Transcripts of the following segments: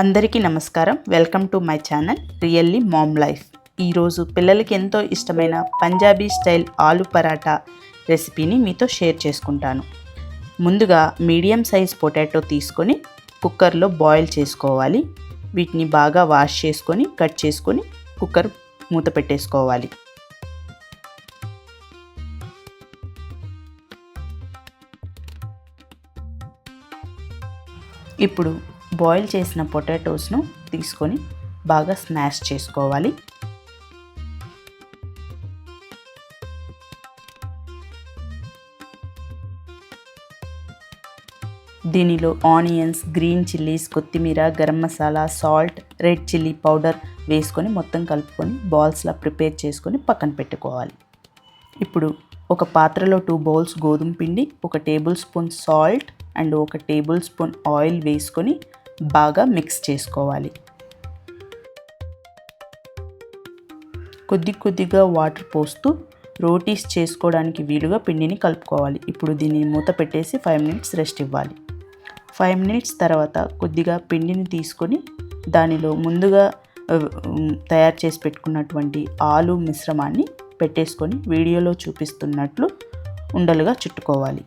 అందరికీ నమస్కారం. Welcome to my channel really mom life. ఈరోజు పిల్లలకి ఎంతో ఇష్టమైన పంజాబీ స్టైల్ ఆలు పరాటా రెసిపీని మీతో షేర్ చేసుకుంటాను. ముందుగా మీడియం సైజ్ పొటాటో తీసుకొని కుక్కర్లో బాయిల్ చేసుకోవాలి. వీటిని బాగా వాష్ చేసుకొని కట్ చేసుకొని కుక్కర్ మూత పెట్టేసుకోవాలి. ఇప్పుడు బాయిల్ చేసిన పొటాటోస్ను తీసుకొని బాగా స్మాష్ చేసుకోవాలి. దీనిలో ఆనియన్స్ గ్రీన్ చిల్లీస్ కొత్తిమీర garam masala salt red chilli powder వేసుకొని మొత్తం కలుపుకొని బాల్స్లా ప్రిపేర్ చేసుకొని పక్కన పెట్టుకోవాలి. ఇప్పుడు ఒక పాత్రలో టూ బౌల్స్ గోధుమ పిండి ఒక టేబుల్ స్పూన్ సాల్ట్ అండ్ ఒక టేబుల్ స్పూన్ ఆయిల్ వేసుకొని బాగా మిక్స్ చేసుకోవాలి. కొద్ది కొద్దిగా వాటర్ పోస్తూ రోటీస్ చేసుకోవడానికి వీలుగా పిండిని కలుపుకోవాలి. ఇప్పుడు దీన్ని మూత పెట్టేసి ఫైవ్ మినిట్స్ రెస్ట్ ఇవ్వాలి. ఫైవ్ మినిట్స్ తర్వాత కొద్దిగా పిండిని తీసుకొని దానిలో ముందుగా తయారు చేసి పెట్టుకున్నటువంటి ఆలు మిశ్రమాన్ని పెట్టేసుకొని వీడియోలో చూపిస్తున్నట్లు ఉండలుగా చుట్టుకోవాలి.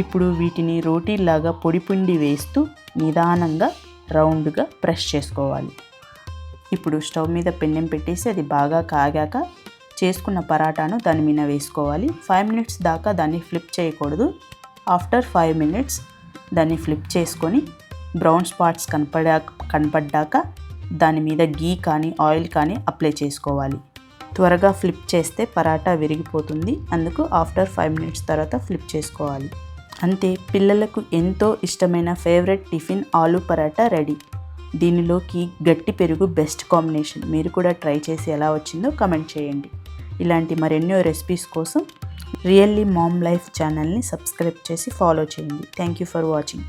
ఇప్పుడు వీటిని రోటీలాగా పొడి పిండి వేస్తూ నిదానంగా రౌండ్గా ప్రెస్ చేసుకోవాలి. ఇప్పుడు స్టవ్ మీద పెన్నెం పెట్టేసి అది బాగా కాగాక చేసుకున్న పరాటాను దాని మీద వేసుకోవాలి. ఫైవ్ మినిట్స్ దాకా దాన్ని ఫ్లిప్ చేయకూడదు. ఆఫ్టర్ ఫైవ్ మినిట్స్ దాన్ని ఫ్లిప్ చేసుకొని బ్రౌన్ స్పాట్స్ కనపడా కనపడ్డాక దాని మీద గీ కానీ ఆయిల్ కానీ అప్లై చేసుకోవాలి. త్వరగా ఫ్లిప్ చేస్తే పరాటా విరిగిపోతుంది. అందుకు ఆఫ్టర్ ఫైవ్ మినిట్స్ తర్వాత ఫ్లిప్ చేసుకోవాలి. అంతే పిల్లలకు ఎంతో ఇష్టమైన ఫేవరెట్ టిఫిన్ ఆలు పరాటా రెడీ. దీనిలోకి గట్టి పెరుగు బెస్ట్ కాంబినేషన్. మీరు కూడా ట్రై చేసి ఎలా వచ్చిందో కమెంట్ చేయండి. ఇలాంటి మరెన్నో రెసిపీస్ కోసం రియల్లీ మామ్ లైఫ్ ఛానల్ని సబ్స్క్రైబ్ చేసి ఫాలో చేయండి. Thank you for watching.